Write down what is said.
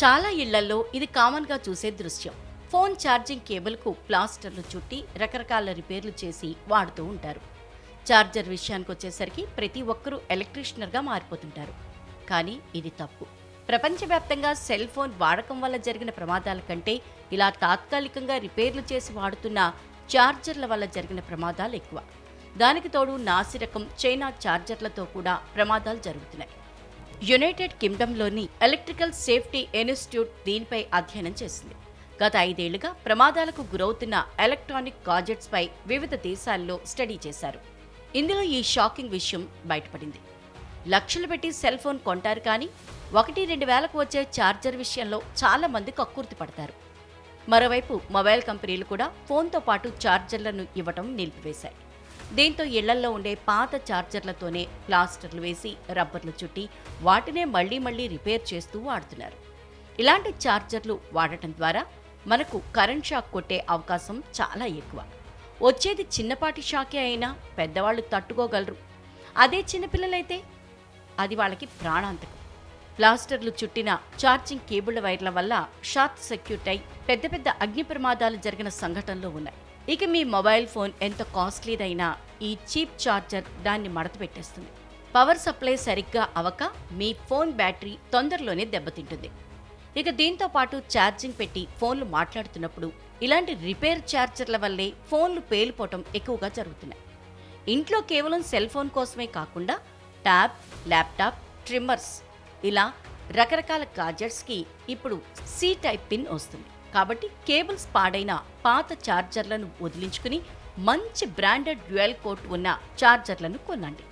చాలా ఇళ్ళలో ఇది కామన్గా చూసే దృశ్యం. ఫోన్ ఛార్జింగ్ కేబుల్కు ప్లాస్టర్లు చుట్టి రకరకాల రిపేర్లు చేసి వాడుతూ ఉంటారు. ఛార్జర్ విషయానికి వచ్చేసరికి ప్రతి ఒక్కరూ ఎలక్ట్రీషియనర్గా మారిపోతుంటారు. కానీ ఇది తప్పు. ప్రపంచవ్యాప్తంగా సెల్ ఫోన్ వాడకం వల్ల జరిగిన ప్రమాదాల కంటే ఇలా తాత్కాలికంగా రిపేర్లు చేసి వాడుతున్న ఛార్జర్ల వల్ల జరిగిన ప్రమాదాలు ఎక్కువ. దానికి తోడు నాసిరకం చైనా ఛార్జర్లతో కూడా ప్రమాదాలు జరుగుతున్నాయి. యునైటెడ్ కింగ్డమ్లోని ఎలక్ట్రికల్ సేఫ్టీ ఇన్స్టిట్యూట్ దీనిపై అధ్యయనం చేసింది. గత ఐదేళ్ళుగా ప్రమాదాలకు గురవుతున్న ఎలక్ట్రానిక్ గాజెట్స్పై వివిధ దేశాల్లో స్టడీ చేశారు. ఇందులో ఈ షాకింగ్ విషయం బయటపడింది. లక్షలు పెట్టి సెల్ ఫోన్ కొంటారు కానీ ఒకటి రెండు వేలకు వచ్చే ఛార్జర్ విషయంలో చాలా మంది కక్కుర్తి పడతారు. మరోవైపు మొబైల్ కంపెనీలు కూడా ఫోన్తో పాటు ఛార్జర్లను ఇవ్వటం నిలిపివేశాయి. దీంతో ఇళ్ళల్లో ఉండే పాత ఛార్జర్లతోనే ప్లాస్టర్లు వేసి రబ్బర్లు చుట్టి వాటినే మళ్ళీ మళ్ళీ రిపేర్ చేస్తూ వాడుతున్నారు. ఇలాంటి చార్జర్లు వాడటం ద్వారా మనకు కరెంట్ షాక్ కొట్టే అవకాశం చాలా ఎక్కువ. వచ్చేది చిన్నపాటి షాకే అయినా పెద్దవాళ్ళు తట్టుకోగలరు. అదే చిన్నపిల్లలైతే అది వాళ్ళకి ప్రాణాంతకం. ప్లాస్టర్లు చుట్టిన ఛార్జింగ్ కేబుళ్ళ వైర్ల వల్ల షార్ట్ సర్క్యూట్ అయి పెద్ద పెద్ద అగ్ని ప్రమాదాలు జరిగిన సంఘటనలు ఉన్నాయి. ఇక మీ మొబైల్ ఫోన్ ఎంత కాస్ట్లీదైనా ఈ చీప్ ఛార్జర్ దాన్ని మడత పెట్టేస్తుంది పవర్ సప్లై సరిగ్గా అవక మీ ఫోన్ బ్యాటరీ తొందరలోనే దెబ్బతింటుంది. ఇక దీంతో పాటు ఛార్జింగ్ పెట్టి ఫోన్లు మాట్లాడుతున్నప్పుడు ఇలాంటి రిపేర్ ఛార్జర్ల వల్లే ఫోన్లు పేలిపోవటం ఎక్కువగా జరుగుతున్నాయి. ఇంట్లో కేవలం సెల్ ఫోన్ కోసమే కాకుండా ట్యాబ్ ల్యాప్టాప్ ట్రిమ్మర్స్ ఇలా రకరకాల గాజెట్స్కి ఇప్పుడు సి టైప్ పిన్ వస్తుంది. కాబట్టి కేబుల్స్ పాడైన పాత ఛార్జర్లను వదిలించుకుని మంచి బ్రాండెడ్ డ్యూయల్ కోట్ ఉన్న ఛార్జర్లను కొనండి.